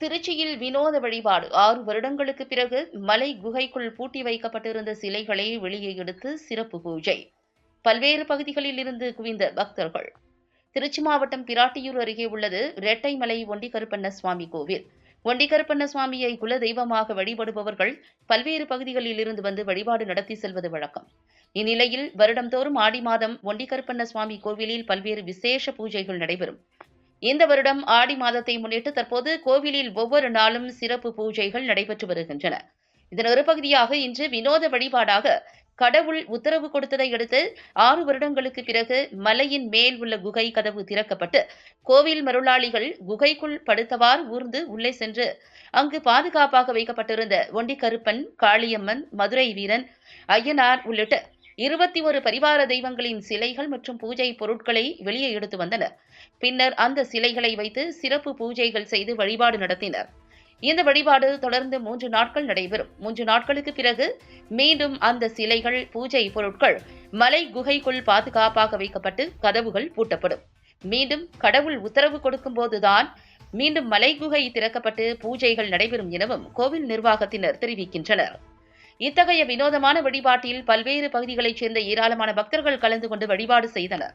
திருச்சியில் வினோத வழிபாடு. ஆறு வருடங்களுக்கு பிறகு மலை குகைக்குள் பூட்டி வைக்கப்பட்டிருந்த சிலைகளை வெளியே எடுத்து சிறப்பு பூஜை. பல்வேறு பகுதிகளில் இருந்து குவிந்த பக்தர்கள். திருச்சி மாவட்டம் பிராட்டியூர் அருகே உள்ளது ரெட்டைமலை ஒண்டிகருப்பண்ண சுவாமி கோவில். ஒண்டிகருப்பண்ண சுவாமியை குல தெய்வமாக வழிபடுபவர்கள் பல்வேறு பகுதிகளில் இருந்து வந்து வழிபாடு நடத்தி செல்வது வழக்கம். இந்நிலையில் வருடம்தோறும் ஆடி மாதம் ஒண்டிகருப்பண்ண சுவாமி கோவிலில் பல்வேறு விசேஷ பூஜைகள் நடைபெறும். இந்த வருடம் ஆடி மாதத்தை முன்னிட்டு தற்போது கோவிலில் ஒவ்வொரு நாளும் சிறப்பு பூஜைகள் நடைபெற்று வருகின்றன. இதன் ஒரு பகுதியாக இன்று வினோத வழிபாடாக கடவுள் உத்தரவு கொடுத்ததை அடுத்து ஆறு வருடங்களுக்கு பிறகு மலையின் மேல் உள்ள குகை கதவு திறக்கப்பட்டு கோவில் மருளாளிகள் குகைக்குள் படுத்தவாறு ஊர்ந்து உள்ளே சென்று அங்கு பாதுகாப்பாக வைக்கப்பட்டிருந்த ஒண்டிக்கருப்பன் காளியம்மன் மதுரை வீரன் ஐயனார் உள்ளிட்ட இருபத்தி ஒரு பரிவார தெய்வங்களின் சிலைகள் மற்றும் பூஜை பொருட்களை வெளியே எடுத்து வந்தனர். பின்னர் அந்த சிலைகளை வைத்து சிறப்பு பூஜைகள் செய்து வழிபாடு நடத்தினர். இந்த வழிபாடு தொடர்ந்து மூன்று நாட்கள் நடைபெறும். மூன்று நாட்களுக்கு பிறகு மீண்டும் அந்த சிலைகள் பூஜை பொருட்கள் மலை குகைக்குள் பாதுகாப்பாக வைக்கப்பட்டு கதவுகள் பூட்டப்படும். மீண்டும் கடவுள் உத்தரவு கொடுக்கும் போதுதான் மீண்டும் மலை குகை திறக்கப்பட்டு பூஜைகள் நடைபெறும் எனவும் கோவில் நிர்வாகத்தினர் தெரிவிக்கின்றனர். இத்தகைய வினோதமான வழிபாட்டில் பல்வேறு பகுதிகளைச் சேர்ந்த ஏராளமான பக்தர்கள் கலந்து கொண்டு வழிபாடு செய்தனர்.